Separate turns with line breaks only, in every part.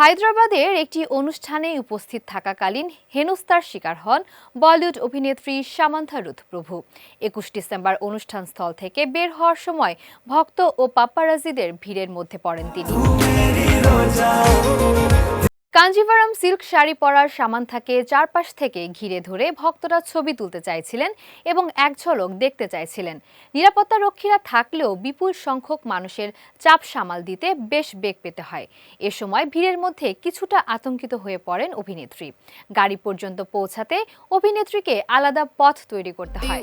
হায়দ্রাবাদের একটি অনুষ্ঠানে উপস্থিত থাকাকালীন হেনস্তার শিকার হন বলিউড অভিনেত্রী সামান্থা রুথ প্রভু একুশ ডিসেম্বর অনুষ্ঠান স্থল থেকে বের হওয়ার সময় ভক্ত ও পাপ্পারাজিদের ভিড়ের মধ্যে পড়েন তিনি। কাঞ্জিভারাম সিল্ক শাড়ি পরার সামান্থাকে চারপাশ থেকে ঘিরে ধরে ভক্তরা ছবি তুলতে চাইছিলেন এবং এক ঝলক দেখতে চাইছিলেন। নিরাপত্তা রক্ষীরা থাকলেও বিপুল সংখ্যক মানুষের চাপ সামাল দিতে বেশ বেগ পেতে হয়। এ সময় ভিড়ের মধ্যে কিছুটা আতঙ্কিত হয়ে পড়েন অভিনেত্রী। গাড়ি পর্যন্ত পৌঁছাতে অভিনেত্রীকে আলাদা পথ তৈরি করতে হয়।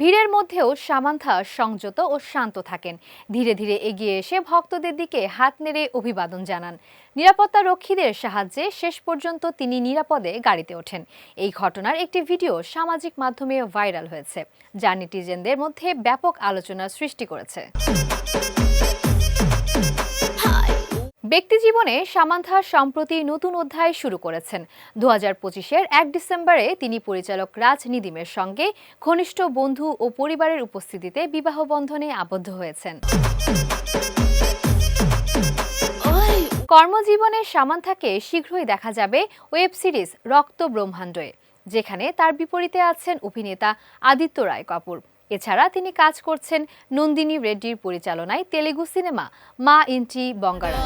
ভিড়ের মধ্যেও সামান্থা সংযত ও শান্ত থাকেন। ধীরে ধীরে এগিয়ে এসে ভক্তদের দিকে হাত নেড়ে অভিবাদন জানান। নিরাপত্তা রক্ষীদের সাহায্যে শেষ পর্যন্ত তিনি নিরাপদে গাড়িতে ওঠেন। এই ঘটনার একটি ভিডিও সামাজিক মাধ্যমে ভাইরাল হয়েছে, যা নেটিজেনদের মধ্যে ব্যাপক আলোচনার সৃষ্টি করেছে। ব্যক্তিজীবনে সামান্থা সম্প্রতি নতুন অধ্যায় শুরু করেছেন। দু হাজার পঁচিশের এক ডিসেম্বরে তিনি পরিচালক রাজ নিদিমের সঙ্গে ঘনিষ্ঠ বন্ধু ও পরিবারের উপস্থিতিতে বিবাহ বন্ধনে আবদ্ধ হয়েছেন। কর্মজীবনে সামান্থাকে শীঘ্রই দেখা যাবে ওয়েব সিরিজ রক্ত ব্রহ্মাণ্ডে যেখানে তার বিপরীতে আছেন অভিনেতা আদিত্য রায় কাপুর। এছাড়া তিনি কাজ করছেন নন্দিনী রেড্ডির পরিচালনায় তেলেগু সিনেমা মা ইন্টি বঙ্গারা